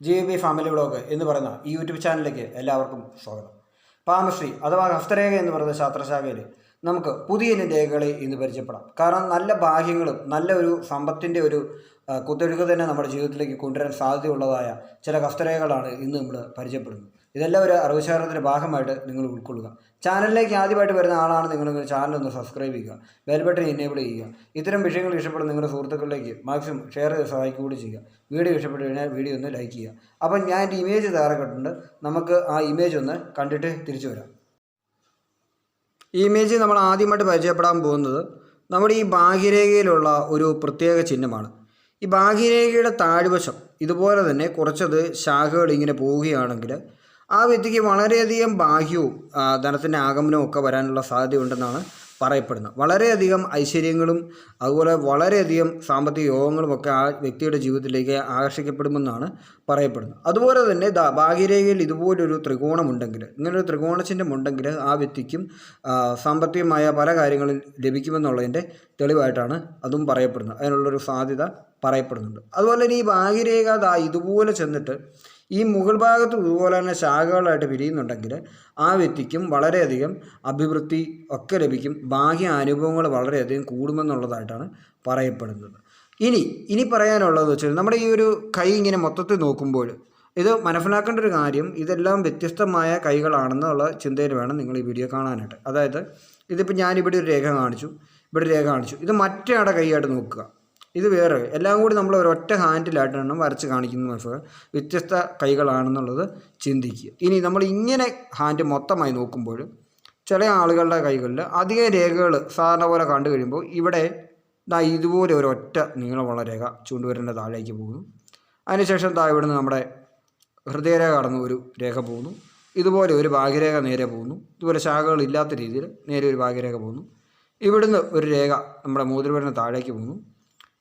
G B family vlog എന്ന് പറയുന്ന ഈ യൂട്യൂബ് ചാനലിലേക്ക് എല്ലാവർക്കും സ്വാഗതം. പാമശ്രീ അഥവാ ഹസ്തരേഖ എന്ന് പറയുന്ന ശാസ്ത്രശാഖയിൽ നമുക്ക് പുതിയ രേഖകളെ ഇന്ന് പരിചയപ്പെടാം. കാരണം നല്ല ഭാഗ്യങ്ങളും നല്ല ഒരു സമ്പത്തിന്റെ ഒരു കുത്തൊഴുക്ക് തന്നെ നമ്മുടെ ജീവിതത്തിലേക്ക് കൊണ്ടുവരാൻ സാധ്യതയുള്ളതായ ചില ഹസ്തരേഖകളാണ് ഇന്ന് നമ്മൾ പരിചയപ്പെടുന്നത്. ഇതെല്ലാം ഒരു അറിവുശാരണത്തിന്റെ ഭാഗമായിട്ട് നിങ്ങൾ ഉൾക്കൊള്ളുക. ചാനലിലേക്ക് ആദ്യമായിട്ട് വരുന്ന ആളാണ് നിങ്ങൾ ചാനൽ ഒന്ന് സബ്സ്ക്രൈബ് ചെയ്യുക. ബെൽ ബട്ടൺ എനേബിൾ ചെയ്യുക. ഇത്തരം വിഷയങ്ങൾ ഇഷ്ടപ്പെടുന്ന നിങ്ങളുടെ സുഹൃത്തുക്കളിലേക്ക് മാക്സിമം ഷെയർ ചെയ്ത് സഹായിക്കുക ചെയ്യുക. വീഡിയോ ഇഷ്ടപ്പെട്ട് കഴിഞ്ഞാൽ വീഡിയോ ഒന്ന് ലൈക്ക് ചെയ്യുക. അപ്പം ഞാൻ എന്റെ ഇമേജ് തയ്യാറാക്കിയിട്ടുണ്ട് നമുക്ക് ആ ഇമേജ് ഒന്ന് കണ്ടിട്ട് തിരിച്ചു വരാം. ഈ ഇമേജ് നമ്മൾ ആദ്യമായിട്ട് പരിചയപ്പെടാൻ പോകുന്നത് നമ്മുടെ ഈ ബാഹ്യരേഖയിലുള്ള ഒരു പ്രത്യേക ചിഹ്നമാണ്. ഈ ബാഹ്യരേഖയുടെ താഴ്വശം ഇതുപോലെ തന്നെ കുറച്ചത് ശാഖകൾ ഇങ്ങനെ പോവുകയാണെങ്കിൽ ആ വ്യക്തിക്ക് വളരെയധികം ബാഹ്യവും ധനത്തിന്റെ ആഗമനവും ഒക്കെ വരാനുള്ള സാധ്യതയുണ്ടെന്നാണ് പറയപ്പെടുന്നത്. വളരെയധികം ഐശ്വര്യങ്ങളും അതുപോലെ വളരെയധികം സാമ്പത്തിക യോഗങ്ങളും ഒക്കെ ആ വ്യക്തിയുടെ ജീവിതത്തിലേക്ക് ആകർഷിക്കപ്പെടുമെന്നാണ് പറയപ്പെടുന്നത്. അതുപോലെ തന്നെ ദാ ഭാഗ്യരേഖയിൽ ഇതുപോലൊരു ത്രികോണമുണ്ടെങ്കിൽ ഇങ്ങനൊരു ത്രികോണചിഹ്നം ഉണ്ടെങ്കിൽ ആ വ്യക്തിക്കും സാമ്പത്തികമായ പല കാര്യങ്ങളും ലഭിക്കുമെന്നുള്ളതിന്റെ തെളിവായിട്ടാണ് അതും പറയപ്പെടുന്നത്. അതിനുള്ളൊരു സാധ്യത പറയപ്പെടുന്നുണ്ട്. അതുപോലെ തന്നെ ഈ ഭാഗ്യരേഖ ദാ ഇതുപോലെ ചെന്നിട്ട് ഈ മുകൾ ഭാഗത്ത് ഇതുപോലെ തന്നെ ശാഖകളായിട്ട് പിരിയുന്നുണ്ടെങ്കിൽ ആ വ്യക്തിക്കും വളരെയധികം അഭിവൃദ്ധി ഒക്കെ ലഭിക്കും. ബാഹ്യ അനുഭവങ്ങൾ വളരെയധികം കൂടുമെന്നുള്ളതായിട്ടാണ് പറയപ്പെടുന്നത്. ഇനി ഇനി പറയാനുള്ളതെന്ന് വെച്ചാൽ നമ്മുടെ ഈ ഒരു കൈ ഇങ്ങനെ മൊത്തത്തിൽ നോക്കുമ്പോൾ ഇത് മനസ്സിലാക്കേണ്ട ഒരു കാര്യം ഇതെല്ലാം വ്യത്യസ്തമായ കൈകളാണെന്നുള്ള ചിന്തയിൽ വേണം നിങ്ങൾ ഈ വീഡിയോ കാണാനായിട്ട്. അതായത് ഇതിപ്പോൾ ഞാനിവിടെ ഒരു രേഖ കാണിച്ചു ഇവിടെ രേഖ കാണിച്ചു. ഇത് മറ്റേ കൈയായിട്ട് നോക്കുക. ഇത് വേറെ. എല്ലാം കൂടി നമ്മൾ ഒരൊറ്റ ഹാൻഡിലായിട്ടാണ് വരച്ച് കാണിക്കുന്നത് മനസ്സിലാക്കുക വ്യത്യസ്ത കൈകളാണെന്നുള്ളത് ചിന്തിക്കുക. ഇനി നമ്മൾ ഇങ്ങനെ ഹാൻഡ് മൊത്തമായി നോക്കുമ്പോൾ ചില ആളുകളുടെ കൈകളിൽ അധിക രേഖകൾ സാധാരണ പോലെ കണ്ടു കഴിയുമ്പോൾ ഇവിടെ ദാ ഇതുപോലെ ഒരു ഒറ്റ നീളമുള്ള രേഖ ചൂണ്ടുവരന്റെ താഴേക്ക് പോകുന്നു. അതിനുശേഷം ദാ ഇവിടുന്ന് നമ്മുടെ ഹൃദയരേഖ കടന്ന് ഒരു രേഖ പോകുന്നു. ഇതുപോലെ ഒരു ഭാഗ്യരേഖ നേരെ പോകുന്നു. ഇതുപോലെ ശാഖകളില്ലാത്ത രീതിയിൽ നേരെ ഒരു ഭാഗ്യരേഖ പോകുന്നു. ഇവിടുന്ന് ഒരു രേഖ നമ്മുടെ മൂതിരവരന് താഴേക്ക് പോകുന്നു.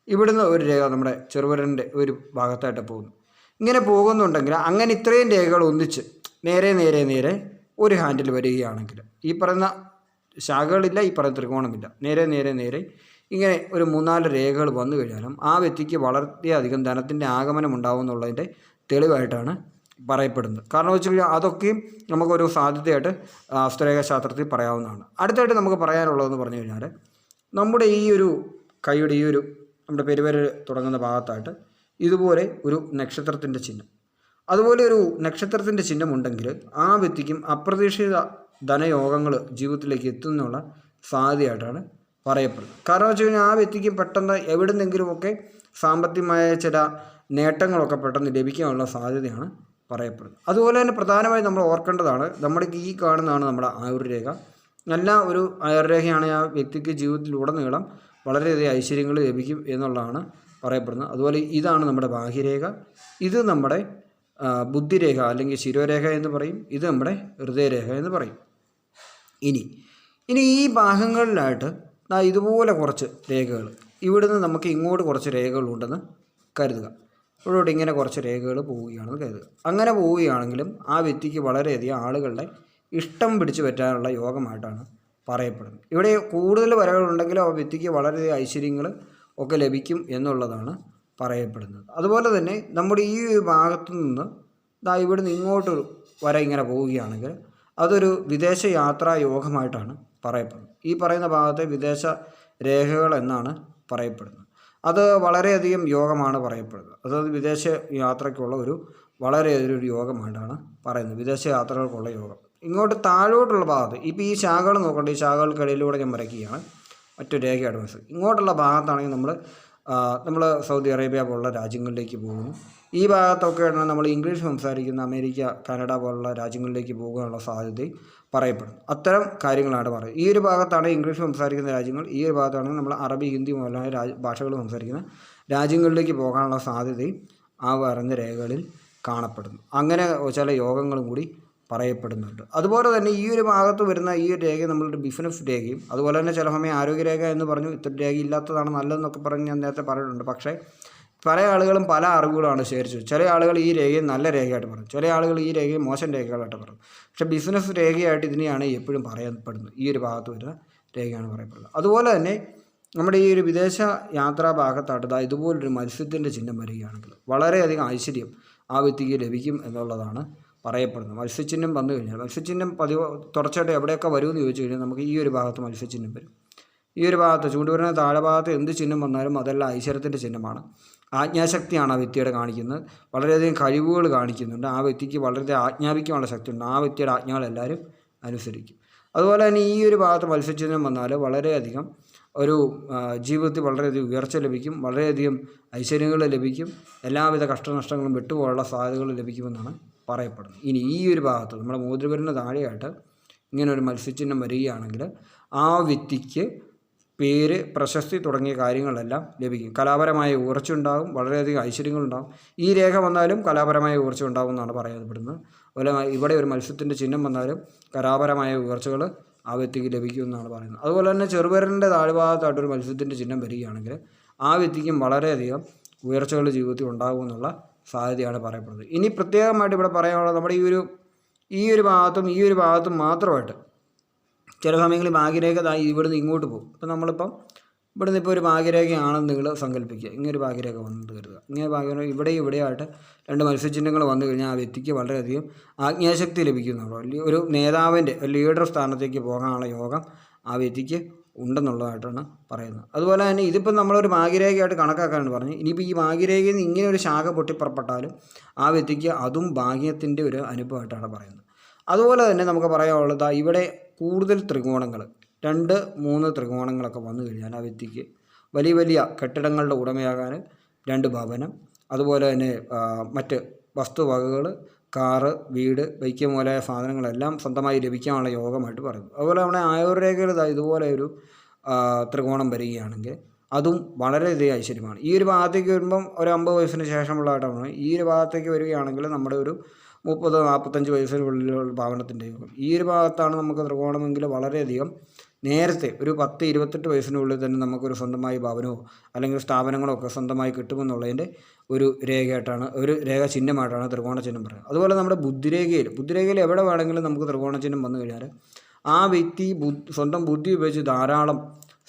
ഇവിടുന്ന് ഒരു രേഖ നമ്മുടെ ചെറുവരന്റെ ഒരു ഭാഗത്തായിട്ട് പോകുന്നു. ഇങ്ങനെ പോകുന്നുണ്ടെങ്കിൽ അങ്ങനെ ഇത്രയും രേഖകൾ ഒന്നിച്ച് നേരെ നേരെ നേരെ ഒരു ഹാൻഡിൽ വരികയാണെങ്കിൽ ഈ പറയുന്ന ശാഖകളില്ല ഈ പറയുന്ന ത്രികോണമില്ല. നേരെ നേരെ നേരെ ഇങ്ങനെ ഒരു മൂന്നാൽ രേഖകൾ വന്നു കഴിഞ്ഞാലും ആ വ്യക്തിക്ക് വളരെയധികം ധനത്തിന്റെ ആഗമനം ഉണ്ടാവും എന്നുള്ളതിന്റെ തെളിവായിട്ടാണ് പറയപ്പെടുന്നത്. കാരണം വെച്ച് കഴിഞ്ഞാൽ അതൊക്കെയും നമുക്കൊരു സാധ്യതയായിട്ട് അസ്ത്രരേഖ ശാസ്ത്രത്തിൽ പറയാവുന്നതാണ്. അടുത്തായിട്ട് നമുക്ക് പറയാനുള്ളതെന്ന് പറഞ്ഞു കഴിഞ്ഞാൽ നമ്മുടെ ഈ ഒരു കൈയുടെ ഈ ഒരു നമ്മുടെ പെരുവരെ തുടങ്ങുന്ന ഭാഗത്തായിട്ട് ഇതുപോലെ ഒരു നക്ഷത്രത്തിന്റെ ചിഹ്നം. അതുപോലെ ഒരു നക്ഷത്രത്തിന്റെ ചിഹ്നം ഉണ്ടെങ്കിൽ ആ വ്യക്തിക്കും അപ്രതീക്ഷിത ധനയോഗങ്ങൾ ജീവിതത്തിലേക്ക് എത്തുന്നുള്ള സാധ്യതയായിട്ടാണ് പറയപ്പെടുന്നത്. കാരണം വെച്ച് കഴിഞ്ഞാൽ ആ വ്യക്തിക്ക് പെട്ടെന്ന് എവിടുന്നെങ്കിലുമൊക്കെ സാമ്പത്തികമായ ചില നേട്ടങ്ങളൊക്കെ പെട്ടെന്ന് ലഭിക്കാനുള്ള സാധ്യതയാണ് പറയപ്പെടുന്നത്. അതുപോലെ തന്നെ പ്രധാനമായും നമ്മൾ ഓർക്കേണ്ടതാണ് നമ്മുടെ ഈ കാണുന്നതാണ് നമ്മുടെ ആയുർരേഖ. നല്ല ഒരു ആയുർരേഖയാണ് ആ വ്യക്തിക്ക് ജീവിതത്തിലുടനീളം വളരെയധികം ഐശ്വര്യങ്ങൾ ലഭിക്കും എന്നുള്ളതാണ് പറയപ്പെടുന്നത്. അതുപോലെ ഇതാണ് നമ്മുടെ ബാഹ്യരേഖ. ഇത് നമ്മുടെ ബുദ്ധിരേഖ അല്ലെങ്കിൽ ശിരോരേഖ എന്ന് പറയും. ഇത് നമ്മുടെ ഹൃദയരേഖ എന്ന് പറയും. ഇനി ഇനി ഈ ഭാഗങ്ങളിലായിട്ട് ഇതുപോലെ കുറച്ച് രേഖകൾ. ഇവിടുന്ന് നമുക്ക് ഇങ്ങോട്ട് കുറച്ച് രേഖകളുണ്ടെന്ന് കരുതുക. ഇവിടോട്ട് ഇങ്ങനെ കുറച്ച് രേഖകൾ പോവുകയാണെന്ന് കരുതുക. അങ്ങനെ പോവുകയാണെങ്കിലും ആ വ്യക്തിക്ക് വളരെയധികം ആളുകളുടെ ഇഷ്ടം പിടിച്ചു പറ്റാനുള്ള യോഗമായിട്ടാണ് പറയപ്പെടുന്നത് ഇവിടെ കൂടുതൽ വരകളുണ്ടെങ്കിലും ആ വ്യക്തിക്ക് വളരെ ഐശ്വര്യങ്ങൾ ഒക്കെ ലഭിക്കും എന്നുള്ളതാണ് പറയപ്പെടുന്നത്. അതുപോലെ തന്നെ നമ്മുടെ ഈ ഭാഗത്തു നിന്ന് ദാ ഇവിടുന്ന് ഇങ്ങോട്ട് വര ഇങ്ങനെ പോവുകയാണെങ്കിൽ അതൊരു വിദേശ യാത്രാ യോഗമായിട്ടാണ് പറയപ്പെടുന്നത്. ഈ പറയുന്ന ഭാഗത്തെ വിദേശ രേഖകൾ എന്നാണ് പറയപ്പെടുന്നത്. അത് വളരെയധികം യോഗമാണ് പറയപ്പെടുന്നത്. അതായത് വിദേശ യാത്രയ്ക്കുള്ള ഒരു വളരെ ഒരു യോഗമായിട്ടാണ് പറയുന്നത്. വിദേശ യാത്രകൾക്കുള്ള യോഗം. ഇങ്ങോട്ട് താഴോട്ടുള്ള ഭാഗത്ത് ഇപ്പോൾ ഈ ശാഖകൾ നോക്കണ്ട ഈ ശാഖകൾക്കിടയിലൂടെ ഞാൻ വരയ്ക്കുകയാണ്. മറ്റു രേഖയാണ് മനസ്സിലാക്കി. ഇങ്ങോട്ടുള്ള ഭാഗത്താണെങ്കിൽ നമ്മൾ നമ്മൾ സൗദി അറേബ്യ പോലുള്ള രാജ്യങ്ങളിലേക്ക് പോകുന്നു. ഈ ഭാഗത്തൊക്കെ നമ്മൾ ഇംഗ്ലീഷ് സംസാരിക്കുന്ന അമേരിക്ക കാനഡ പോലുള്ള രാജ്യങ്ങളിലേക്ക് പോകാനുള്ള സാധ്യതയും പറയപ്പെടുന്നു. അത്തരം കാര്യങ്ങളാണ് പറയുന്നത്. ഈ ഒരു ഭാഗത്താണ് ഇംഗ്ലീഷ് സംസാരിക്കുന്ന രാജ്യങ്ങൾ. ഈ ഒരു ഭാഗത്താണ് നമ്മൾ അറബി ഹിന്ദി മുതലായ രാജ ഭാഷകൾ സംസാരിക്കുന്ന രാജ്യങ്ങളിലേക്ക് പോകാനുള്ള സാധ്യതയും ആ പറഞ്ഞ രേഖകളിൽ കാണപ്പെടുന്നു. അങ്ങനെ ചില യോഗങ്ങളും കൂടി പറയപ്പെടുന്നുണ്ട്. അതുപോലെ തന്നെ ഈ ഒരു ഭാഗത്ത് വരുന്ന ഈ ഒരു രേഖ നമ്മളുടെ ബിസിനസ് രേഖയും അതുപോലെ തന്നെ ചില സമയം ആരോഗ്യരേഖ എന്ന് പറഞ്ഞു ഇത്ര രേഖ ഇല്ലാത്തതാണ് നല്ലതെന്നൊക്കെ പറഞ്ഞ് ഞാൻ നേരത്തെ പറഞ്ഞിട്ടുണ്ട്. പക്ഷേ പല ആളുകളും പല അറിവുകളാണ് ശേഖരിച്ചത് ചില ആളുകൾ ഈ രേഖയെ നല്ല രേഖയായിട്ട് പറഞ്ഞു ചില ആളുകൾ ഈ രേഖയെ മോശം രേഖകളായിട്ട് പറഞ്ഞു പക്ഷേ ബിസിനസ് രേഖയായിട്ട് ഇതിനെയാണ് എപ്പോഴും പറയപ്പെടുന്നത്. ഈ ഒരു ഭാഗത്ത് വരുന്ന രേഖയാണ് പറയപ്പെടുന്നത്. അതുപോലെ തന്നെ നമ്മുടെ ഈ ഒരു വിദേശ യാത്രാ ഭാഗത്തായിട്ട് ഇതുപോലൊരു മത്സ്യത്തിന്റെ ചിഹ്നം വരികയാണെങ്കിൽ വളരെയധികം ഐശ്വര്യം ആ വ്യക്തിക്ക് ലഭിക്കും എന്നുള്ളതാണ് പറയപ്പെടുന്നത് മത്സ്യചിഹ്നം വന്നു കഴിഞ്ഞാൽ മത്സ്യചിഹ്നം പതിവ് തുടർച്ചയായിട്ട് എവിടെയൊക്കെ വരുമെന്ന് ചോദിച്ചു കഴിഞ്ഞാൽ നമുക്ക് ഈ ഒരു ഭാഗത്ത് മത്സ്യചിഹ്നം വരും. ഈ ഒരു ഭാഗത്ത് ചൂണ്ടുവരുന്ന താഴെ ഭാഗത്ത് എന്ത് ചിഹ്നം വന്നാലും അതെല്ലാം ഐശ്വര്യത്തിന്റെ ചിഹ്നമാണ്. ആജ്ഞാശക്തിയാണ് ആ വ്യക്തിയുടെ കാണിക്കുന്നത്. വളരെയധികം കഴിവുകൾ കാണിക്കുന്നുണ്ട്. ആ വ്യക്തിക്ക് വളരെ ആജ്ഞാപിക്കാനുള്ള ശക്തിയുണ്ട്. ആ വ്യക്തിയുടെ ആജ്ഞകൾ എല്ലാവരും അനുസരിക്കും. അതുപോലെ തന്നെ ഈ ഒരു ഭാഗത്ത് മത്സ്യചിഹ്നം വന്നാൽ വളരെയധികം ഒരു ജീവിതത്തിൽ വളരെയധികം ഉയർച്ച ലഭിക്കും. വളരെയധികം ഐശ്വര്യങ്ങൾ ലഭിക്കും. എല്ലാവിധ കഷ്ടനഷ്ടങ്ങളും വിട്ടുപോകാനുള്ള സാധ്യതകൾ ലഭിക്കുമെന്നാണ് പറയപ്പെടുന്നത് ഇനി ഈ ഒരു ഭാഗത്ത് നമ്മുടെ മോതിരപുരന് താഴെയായിട്ട് ഇങ്ങനെ ഒരു മത്സ്യചിഹ്നം വരികയാണെങ്കിൽ ആ വ്യക്തിക്ക് പേര് പ്രശസ്തി തുടങ്ങിയ കാര്യങ്ങളെല്ലാം ലഭിക്കും. കലാപരമായ ഉണ്ടാകും വളരെയധികം ഐശ്വര്യങ്ങളുണ്ടാകും ഈ രേഖ വന്നാലും കലാപരമായ ഉയർച്ച ഉണ്ടാകും എന്നാണ് പറയപ്പെടുന്നത്. അതുപോലെ ഇവിടെ ഒരു മത്സ്യത്തിന്റെ ചിഹ്നം വന്നാലും കലാപരമായ ഉയർച്ചകൾ ആ വ്യക്തിക്ക് ലഭിക്കുമെന്നാണ് പറയുന്നത്. അതുപോലെ തന്നെ ചെറുപേരന്റെ താഴ്ഭാഗത്തായിട്ട് ഒരു മത്സ്യത്തിന്റെ ചിഹ്നം വരികയാണെങ്കിൽ ആ വ്യക്തിക്കും വളരെയധികം ഉയർച്ചകൾ ജീവിതത്തിൽ ഉണ്ടാകുമെന്നുള്ള സാധ്യതയാണ് പറയപ്പെടുന്നത്. ഇനി പ്രത്യേകമായിട്ട് ഇവിടെ പറയാനുള്ളത് നമ്മുടെ ഈ ഒരു ഈ ഒരു ഭാഗത്തും ഈ ഒരു ഭാഗത്തും മാത്രമായിട്ട് ചില സമയങ്ങളിൽ ഭാഗ്യരേഖ ഇവിടുന്ന് ഇങ്ങോട്ട് പോകും. ഇപ്പം നമ്മളിപ്പം ഇവിടുന്ന് ഇപ്പോൾ ഒരു ഭാഗ്യരേഖയാണെന്ന് നിങ്ങൾ സങ്കല്പിക്കുക. ഇങ്ങനെ ഒരു ഭാഗ്യരേഖ വന്നത് കരുതുക. ഇങ്ങനെ ഭാഗ്യരേഖ ഇവിടെയും ഇവിടെയായിട്ട് രണ്ട് മത്സ്യചിഹ്നങ്ങൾ വന്നു കഴിഞ്ഞാൽ ആ വ്യക്തിക്ക് വളരെയധികം ആജ്ഞാശക്തി ലഭിക്കുന്നുള്ളൂ. ഒരു നേതാവിന്റെ ലീഡർ സ്ഥാനത്തേക്ക് പോകാനുള്ള യോഗം ആ വ്യക്തിക്ക് ഉണ്ടെന്നുള്ളതായിട്ടാണ് പറയുന്നത്. അതുപോലെ തന്നെ ഇതിപ്പം നമ്മളൊരു ഭാഗ്യരേഖയായിട്ട് കണക്കാക്കാനാണ് പറഞ്ഞു ഇനിയിപ്പോൾ ഈ ഭാഗ്യരേഖയിൽ നിന്ന് ഇങ്ങനെ ഒരു ശാഖ പൊട്ടിപ്പുറപ്പെട്ടാലും ആ വ്യക്തിക്ക് അതും ഭാഗ്യത്തിന്റെ ഒരു അനുഭവമായിട്ടാണ് പറയുന്നത്. അതുപോലെ തന്നെ നമുക്ക് പറയാനുള്ളത് ഇവിടെ കൂടുതൽ ത്രികോണങ്ങൾ രണ്ട് മൂന്ന് ത്രികോണങ്ങളൊക്കെ വന്നു കഴിഞ്ഞാൽ ആ വ്യക്തിക്ക് വലിയ വലിയ കെട്ടിടങ്ങളുടെ ഉടമയാകാൻ രണ്ട് ഭവനം അതുപോലെ തന്നെ മറ്റ് വസ്തുവകകൾ കാറ് വീട് ബൈക്ക് മുതലായ സാധനങ്ങളെല്ലാം സ്വന്തമായി ലഭിക്കാനുള്ള യോഗമായിട്ട് പറയുന്നു. അതുപോലെ നമ്മുടെ ആയുർരേഖയിൽ ഇതുപോലെ ഒരു ത്രികോണം വരികയാണെങ്കിൽ അതും വളരെ വളരെയധികം ഐശ്വര്യമാണ്. ഈ ഒരു ഭാഗത്തേക്ക് വരുമ്പം ഒരു അമ്പത് വയസ്സിന് ശേഷമുള്ളതായിട്ടാണ്. ഈ ഒരു ഭാഗത്തേക്ക് വരികയാണെങ്കിൽ നമ്മുടെ ഒരു മുപ്പത് നാൽപ്പത്തഞ്ച് വയസ്സിനുള്ളിലുള്ള ഭാവനത്തിന്റെ യോഗം. ഈ ഒരു ഭാഗത്താണ് നമുക്ക് ത്രികോണമെങ്കിൽ വളരെയധികം നേരത്തെ ഒരു പത്ത് ഇരുപത്തെട്ട് വയസ്സിനുള്ളിൽ തന്നെ നമുക്കൊരു സ്വന്തമായി ഭവനമോ അല്ലെങ്കിൽ സ്ഥാപനങ്ങളോ ഒക്കെ സ്വന്തമായി കിട്ടുമെന്നുള്ളതിന്റെ ഒരു രേഖയായിട്ടാണ് ഒരു രേഖ ചിഹ്നമായിട്ടാണ് ത്രികോണ ചിഹ്നം പറയുന്നത്. അതുപോലെ നമ്മുടെ ബുദ്ധിരേഖയിൽ ബുദ്ധിരേഖയിൽ എവിടെ വേണമെങ്കിലും നമുക്ക് ത്രികോണ ചിഹ്നം വന്നു കഴിഞ്ഞാൽ ആ വ്യക്തി സ്വന്തം ബുദ്ധി ഉപയോഗിച്ച് ധാരാളം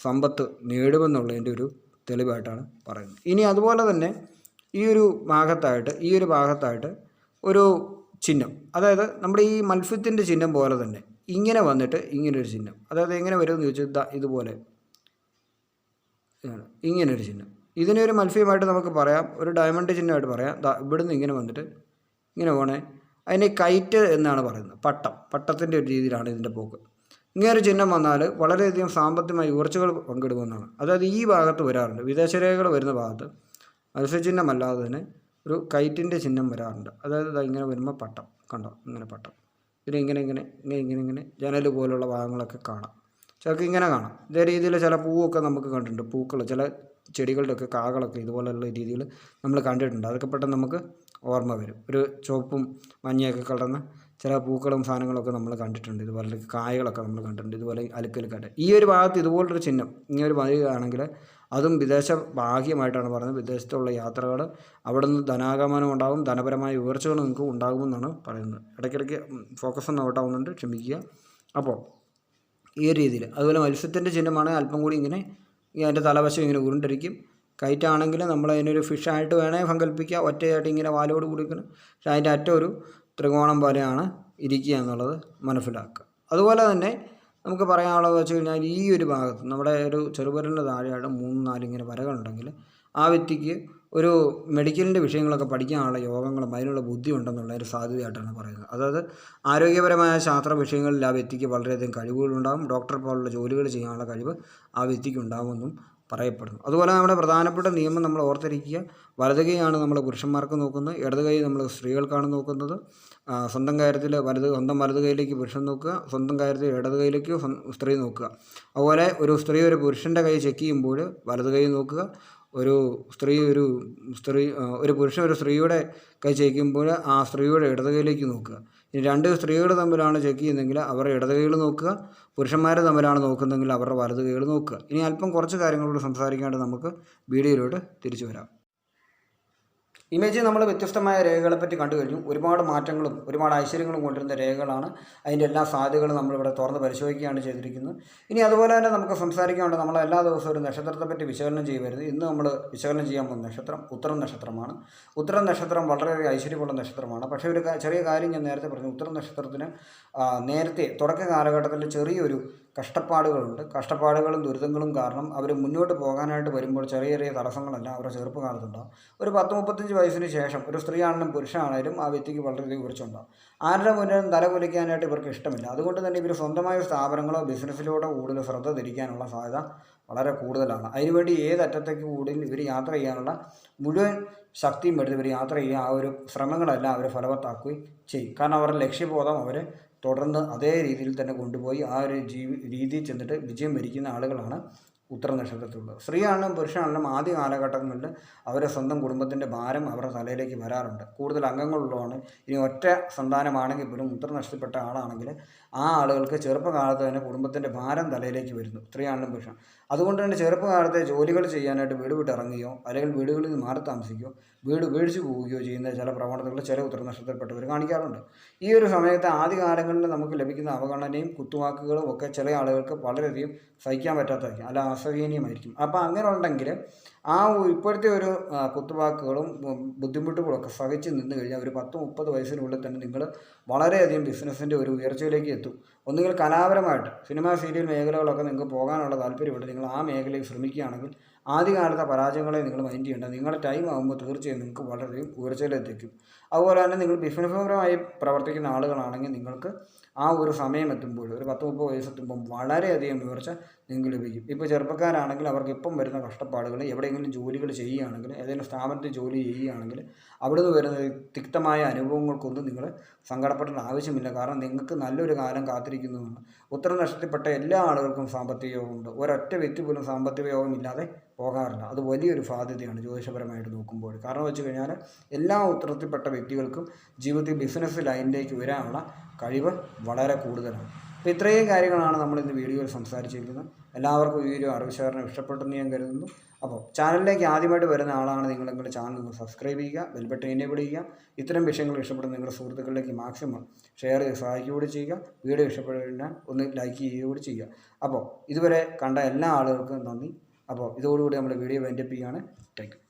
സമ്പത്ത് നേടുമെന്നുള്ളതിന്റെ ഒരു തെളിവായിട്ടാണ് പറയുന്നത്. ഇനി അതുപോലെ തന്നെ ഈ ഒരു ഭാഗത്തായിട്ട് ഈ ഒരു ഭാഗത്തായിട്ട് ഒരു ചിഹ്നം. അതായത് നമ്മുടെ ഈ മത്സ്യത്തിന്റെ ചിഹ്നം പോലെ തന്നെ ഇങ്ങനെ വന്നിട്ട് ഇങ്ങനൊരു ചിഹ്നം. അതായത് എങ്ങനെ വരുമെന്ന് ചോദിച്ചാൽ ഇതാ ഇതുപോലെ. ഇങ്ങനൊരു ചിഹ്നം. ഇതിനെ ഒരു മത്സ്യമായിട്ട് നമുക്ക് പറയാം. ഒരു ഡയമണ്ട് ചിഹ്നമായിട്ട് പറയാം. ഇവിടുന്ന് ഇങ്ങനെ വന്നിട്ട് ഇങ്ങനെ പോകണേ അതിനെ കൈറ്റ് എന്നാണ് പറയുന്നത്. പട്ടം. പട്ടത്തിന്റെ ഒരു രീതിയിലാണ് ഇതിന്റെ പോക്ക്. ഇങ്ങനെ ഒരു ചിഹ്നം വന്നാൽ വളരെയധികം സാമ്പത്തികമായി ഉയർച്ചകൾ പങ്കിടുമെന്നാണ്. അതായത് ഈ ഭാഗത്ത് വരാറുണ്ട്. വിദേശരേഖകൾ വരുന്ന ഭാഗത്ത് മത്സ്യചിഹ്നമല്ലാതെ തന്നെ ഒരു കൈറ്റിന്റെ ചിഹ്നം വരാറുണ്ട്. അതായത് ഇങ്ങനെ വരുമ്പോൾ പട്ടം. കണ്ടോ? ഇങ്ങനെ പട്ടം. പിന്നെ ഇങ്ങനെ ഇങ്ങനെ ഇങ്ങനെ ഇങ്ങനെ ഇങ്ങനെ ജനൽ പോലുള്ള ഭാഗങ്ങളൊക്കെ കാണാം. ചിലർക്ക് ഇങ്ങനെ കാണാം. ഇതേ രീതിയിൽ ചില പൂവൊക്കെ നമുക്ക് കണ്ടിട്ടുണ്ട്. പൂക്കൾ ചില ചെടികളുടെയൊക്കെ കാകളൊക്കെ ഇതുപോലെയുള്ള രീതിയിൽ നമ്മൾ കണ്ടിട്ടുണ്ട്. അതൊക്കെ പെട്ടെന്ന് നമുക്ക് ഓർമ്മ വരും. ഒരു ചുവപ്പും മഞ്ഞയൊക്കെ കലർന്ന ചില പൂക്കളും സാധനങ്ങളൊക്കെ നമ്മൾ കണ്ടിട്ടുണ്ട്. ഇതുപോലെ കായകളൊക്കെ നമ്മൾ കണ്ടിട്ടുണ്ട്. ഇതുപോലെ അലുക്കലുക്കായിട്ട് ഈ ഒരു ഭാഗത്ത് ഇതുപോലൊരു ചിഹ്നം ഇങ്ങനെ ഒരു വരികയാണെങ്കിൽ അതും വിദേശ ഭാഗ്യമായിട്ടാണ് പറയുന്നത്. വിദേശത്തുള്ള യാത്രകൾ അവിടെ നിന്ന് ധനാഗമനം ഉണ്ടാകും ധനപരമായ ഉയർച്ചകൾ നിങ്ങൾക്ക് ഉണ്ടാകുമെന്നാണ് പറയുന്നത്. ഇടയ്ക്കിടയ്ക്ക് ഫോക്കസ് ഒന്ന് ഔട്ടാവുന്നുണ്ട് ക്ഷമിക്കുക. അപ്പോൾ ഈ രീതിയിൽ. അതുപോലെ മത്സ്യത്തിന്റെ ചിഹ്നമാണ് അല്പം കൂടി ഇങ്ങനെ അതിന്റെ തലവശം ഇങ്ങനെ ഉരുണ്ടിരിക്കും കയറ്റാണെങ്കിൽ നമ്മൾ അതിനൊരു ഫിഷായിട്ട് വേണേൽ സങ്കല്പിക്കുക ഒറ്റയായിട്ട് ഇങ്ങനെ വാലോട് കുടിക്കണം പക്ഷേ അതിന്റെ അറ്റം ഒരു ത്രികോണം പോലെയാണ് ഇരിക്കുക എന്നുള്ളത് മനസ്സിലാക്കുക. അതുപോലെ തന്നെ നമുക്ക് പറയാനുള്ളത് വെച്ച് കഴിഞ്ഞാൽ ഈ ഒരു ഭാഗത്ത് നമ്മുടെ ഒരു ചെറുപരലിന്റെ താഴെയായിട്ട് മൂന്ന് നാല് ഇങ്ങനെ വരകളുണ്ടെങ്കിൽ ആ വ്യക്തിക്ക് ഒരു മെഡിക്കലിന്റെ വിഷയങ്ങളൊക്കെ പഠിക്കാനുള്ള യോഗങ്ങളും അതിനുള്ള ബുദ്ധി ഉണ്ടെന്നുള്ള ഒരു സാധ്യതയായിട്ടാണ് പറയുന്നത്. അതായത് ആരോഗ്യപരമായ ശാസ്ത്ര വിഷയങ്ങളിൽ ആ വ്യക്തിക്ക് വളരെയധികം കഴിവുകളുണ്ടാകും. ഡോക്ടർ പോലുള്ള ജോലികൾ ചെയ്യാനുള്ള കഴിവ് ആ വ്യക്തിക്ക് ഉണ്ടാകുമെന്നും പറയപ്പെടുന്നു. അതുപോലെ നമ്മുടെ പ്രധാനപ്പെട്ട നിയമം നമ്മൾ ഓർത്തിരിക്കുക. വലത് കൈയാണ് നമ്മൾ പുരുഷന്മാർക്ക് നോക്കുന്നത്. ഇടത് കൈ നമ്മൾ സ്ത്രീകൾക്കാണ് നോക്കുന്നത്. സ്വന്തം കാര്യത്തിൽ വലത് സ്വന്തം വലത് കൈയിലേക്ക് പുരുഷൻ നോക്കുക. സ്വന്തം കാര്യത്തിൽ ഇടത് കൈയിലേക്ക് സ്ത്രീ നോക്കുക. അതുപോലെ ഒരു സ്ത്രീ ഒരു പുരുഷന്റെ കൈ ചെക്ക് ചെയ്യുമ്പോൾ വലത് കൈ നോക്കുക. ഒരു സ്ത്രീ ഒരു സ്ത്രീ ഒരു പുരുഷൻ ഒരു സ്ത്രീയുടെ കൈ ചെക്കുമ്പോൾ ആ സ്ത്രീയുടെ ഇടത് കൈയിലേക്ക് നോക്കുക. രണ്ട് സ്ത്രീകൾ തമ്മിലാണ് ചെക്ക് ചെയ്യുന്നതെങ്കിൽ അവരുടെ ഇടത് നോക്കുക പുരുഷന്മാർ തമ്മിലാണ് നോക്കുന്നതെങ്കിൽ അവരുടെ വലത് നോക്കുക. ഇനി അല്പം കുറച്ച് കാര്യങ്ങളോട് സംസാരിക്കാണ്ട് നമുക്ക് വീഡിയോയിലോട്ട് തിരിച്ചു വരാം. ഇമേജിൽ നമ്മൾ വ്യത്യസ്തമായ രേഖകളെ പറ്റി കണ്ടു കഴിഞ്ഞു. ഒരുപാട് മാറ്റങ്ങളും ഒരുപാട് ഐശ്വര്യങ്ങളും കൊണ്ടുവരുന്ന രേഖകളാണ് അതിന്റെ എല്ലാ സാധ്യതകളും നമ്മളിവിടെ തുറന്ന് പരിശോധിക്കുകയാണ് ചെയ്തിരിക്കുന്നത്. ഇനി അതുപോലെ തന്നെ നമുക്ക് സംസാരിക്കാനുണ്ട് നമ്മൾ എല്ലാ ദിവസവും ഒരു നക്ഷത്രത്തെ പറ്റി വിശകലനം ചെയ്യുമായിരുന്നു ഇന്ന് നമ്മൾ വിശകലനം ചെയ്യാൻ പോകുന്ന നക്ഷത്രം ഉത്തരം നക്ഷത്രമാണ്. ഉത്തരം നക്ഷത്രം വളരെയധികം ഐശ്വര്യമുള്ള നക്ഷത്രമാണ്. പക്ഷേ ഒരു ചെറിയ കാര്യം ഞാൻ നേരത്തെ പറഞ്ഞു. ഉത്തരം നക്ഷത്രത്തിന് നേരത്തെ തുടക്ക കാലഘട്ടത്തിൽ ചെറിയൊരു കഷ്ടപ്പാടുകളുണ്ട്. കഷ്ടപ്പാടുകളും ദുരിതങ്ങളും കാരണം അവർ മുന്നോട്ട് പോകാനായിട്ട് വരുമ്പോൾ ചെറിയ ചെറിയ തടസ്സങ്ങളെല്ലാം അവരുടെ ചെറുപ്പകാലത്തുണ്ടാകും ഒരു പത്ത് മുപ്പത്തഞ്ച് വയസ്സിന് ശേഷം ഒരു സ്ത്രീയാണെങ്കിലും പുരുഷനാണെങ്കിലും ആ വ്യക്തിക്ക് വളരെയധികം കുറിച്ചുണ്ടാകും ആരുടെ മുന്നിലും തല കുലിക്കാനായിട്ട് ഇവർക്ക് ഇഷ്ടമില്ല. അതുകൊണ്ട് തന്നെ ഇവർ സ്വന്തമായ സ്ഥാപനങ്ങളോ ബിസിനസ്സിലൂടെ കൂടുതൽ ശ്രദ്ധ തിരിക്കാനുള്ള സാധ്യത വളരെ കൂടുതലാണ്. അതിനുവേണ്ടി ഏത് അറ്റത്തേക്ക് കൂടുതൽ ഇവർ യാത്ര ചെയ്യാനുള്ള മുഴുവൻ ശക്തിയും എടുത്ത് ഇവർ യാത്ര ചെയ്യുക ആ ഒരു ശ്രമങ്ങളെല്ലാം അവരെ ഫലവത്താക്കുകയും ചെയ്യും. കാരണം അവരുടെ ലക്ഷ്യബോധം അവരെ തുടർന്ന് അതേ രീതിയിൽ തന്നെ കൊണ്ടുപോയി ആ ഒരു ജീവി രീതിയിൽ ചെന്നിട്ട് വിജയം വരിക്കുന്ന ആളുകളാണ് ഉത്തര നക്ഷത്രത്തിലുള്ളത്. സ്ത്രീയാണെങ്കിലും പുരുഷനാണെങ്കിലും ആദ്യ കാലഘട്ടങ്ങളിൽ അവരെ സ്വന്തം കുടുംബത്തിന്റെ ഭാരം അവരുടെ തലയിലേക്ക് വരാറുണ്ട്. കൂടുതൽ അംഗങ്ങളുള്ളതാണ്. ഇനി ഒറ്റ സന്താനമാണെങ്കിൽ പോലും ഉത്തര നക്ഷത്രപ്പെട്ട ആളാണെങ്കിൽ ആ ആളുകൾക്ക് ചെറുപ്പകാലത്ത് തന്നെ കുടുംബത്തിന്റെ ഭാരം തലയിലേക്ക് വരുന്നു. സ്ത്രീയാണെങ്കിലും പുരുഷൻ അതുകൊണ്ട് തന്നെ ചെറുപ്പകാലത്തെ ജോലികൾ ചെയ്യാനായിട്ട് വീട് വിട്ട് ഇറങ്ങുകയോ അല്ലെങ്കിൽ വീടുകളിൽ നിന്ന് മാറി താമസിക്കുകയോ വീട് വീഴ്ച പോവുകയോ ചെയ്യുന്ന ചില പ്രവണതകൾ ചില ഉത്തര നക്ഷത്രപ്പെട്ടവർ കാണിക്കാറുണ്ട്. ഈ ഒരു സമയത്ത് ആദ്യകാലങ്ങളിൽ നമുക്ക് ലഭിക്കുന്ന അവഗണനയും കുത്തുവാക്കുകളും ഒക്കെ ചില ആളുകൾക്ക് വളരെയധികം സഹിക്കാൻ പറ്റാത്തതായിരിക്കും. അല്ല അസഹനീയമായിരിക്കും. അപ്പോൾ അങ്ങനെ ഉണ്ടെങ്കിൽ ആ ഇപ്പോഴത്തെ ഒരു കുത്തുവാക്കുകളും ബുദ്ധിമുട്ടുകളൊക്കെ സഹിച്ച് നിന്ന് കഴിഞ്ഞാൽ ഒരു പത്ത് മുപ്പത് വയസ്സിനുള്ളിൽ തന്നെ നിങ്ങൾ വളരെയധികം ബിസിനസ്സിന്റെ ഒരു ഉയർച്ചയിലേക്ക് എത്തും. ഒന്നുകിൽ കലാപരമായിട്ട് സിനിമ സീരിയൽ മേഖലകളൊക്കെ നിങ്ങൾക്ക് പോകാനുള്ള താല്പര്യമുണ്ട്. നിങ്ങൾ ആ മേഖലയിൽ ശ്രമിക്കുകയാണെങ്കിൽ ആദ്യകാലത്തെ പരാജയങ്ങളെ നിങ്ങൾ മൈൻഡ് ചെയ്യേണ്ട. നിങ്ങളുടെ ടൈം ആകുമ്പോൾ തീർച്ചയായും നിങ്ങൾക്ക് വളരെയധികം ഉയർച്ചയിലെത്തിക്കും. അതുപോലെ തന്നെ നിങ്ങൾ ബിസിനസ്പരമായി പ്രവർത്തിക്കുന്ന ആളുകളാണെങ്കിൽ നിങ്ങൾക്ക് ആ ഒരു സമയം എത്തുമ്പോൾ ഒരു പത്ത് മുപ്പത് വയസ്സെത്തുമ്പം വളരെയധികം ഉയർച്ച നിങ്ങൾക്ക് ലഭിക്കും. ഇപ്പോൾ ചെറുപ്പക്കാരാണെങ്കിൽ അവർക്ക് ഇപ്പം വരുന്ന കഷ്ടപ്പാടുകൾ എവിടെയെങ്കിലും ജോലികൾ ചെയ്യുകയാണെങ്കിൽ ഏതെങ്കിലും സ്ഥാപനത്തിൽ ജോലി ചെയ്യുകയാണെങ്കിൽ അവിടെ നിന്ന് വരുന്ന തിക്തമായ അനുഭവങ്ങൾക്കൊന്നും നിങ്ങൾ സങ്കടപ്പെടേണ്ട ആവശ്യമില്ല. കാരണം നിങ്ങൾക്ക് നല്ലൊരു കാലം കാത്തിരിക്കുന്നതാണ് ഉത്തര നഷ്ടത്തിൽപ്പെട്ട എല്ലാ ആളുകൾക്കും സാമ്പത്തിക യോഗമുണ്ട്. ഒരൊറ്റ വ്യക്തി പോലും സാമ്പത്തിക യോഗം ഇല്ലാതെ പോകാറില്ല. അത് വലിയൊരു സാധ്യതയാണ് ജ്യോതിഷപരമായിട്ട് നോക്കുമ്പോൾ. കാരണം വെച്ച് കഴിഞ്ഞാൽ എല്ലാ ഉത്തരത്തിൽപ്പെട്ട വ്യക്തികൾക്കും ജീവിതത്തിൽ ബിസിനസ് ലൈനിലേക്ക് വരാനുള്ള കഴിവ് വളരെ കൂടുതലാണ്. അപ്പോൾ ഇത്രയും കാര്യങ്ങളാണ് നമ്മൾ ഇന്ന് വീഡിയോയിൽ സംസാരിച്ചിരിക്കുന്നത്. എല്ലാവർക്കും ഈ ഒരു അറിവ് ശേഖരണം ഇഷ്ടപ്പെട്ടെന്ന് ഞാൻ കരുതുന്നു. അപ്പോൾ ചാനലിലേക്ക് ആദ്യമായിട്ട് വരുന്ന ആളാണ് നിങ്ങൾ നിങ്ങളുടെ ചാനൽ ഒന്ന് സബ്സ്ക്രൈബ് ചെയ്യുക ബെൽബട്ടൺ എന്നെ ചെയ്യുക. ഇത്തരം വിഷയങ്ങൾ ഇഷ്ടപ്പെടുന്ന നിങ്ങളുടെ സുഹൃത്തുക്കളിലേക്ക് മാക്സിമം ഷെയർ ചെയ്ത് സഹായിക്കുകയും ചെയ്യുക. വീഡിയോ ഇഷ്ടപ്പെടുന്ന ഒന്ന് ലൈക്ക് ചെയ്യുകയും ചെയ്യുക. അപ്പോൾ ഇതുവരെ കണ്ട എല്ലാ ആളുകൾക്കും നന്ദി. അപ്പോൾ ഇതോടുകൂടി നമ്മുടെ വീഡിയോ വൈൻഡപ്പ് ചെയ്യുകയാണ്. താങ്ക്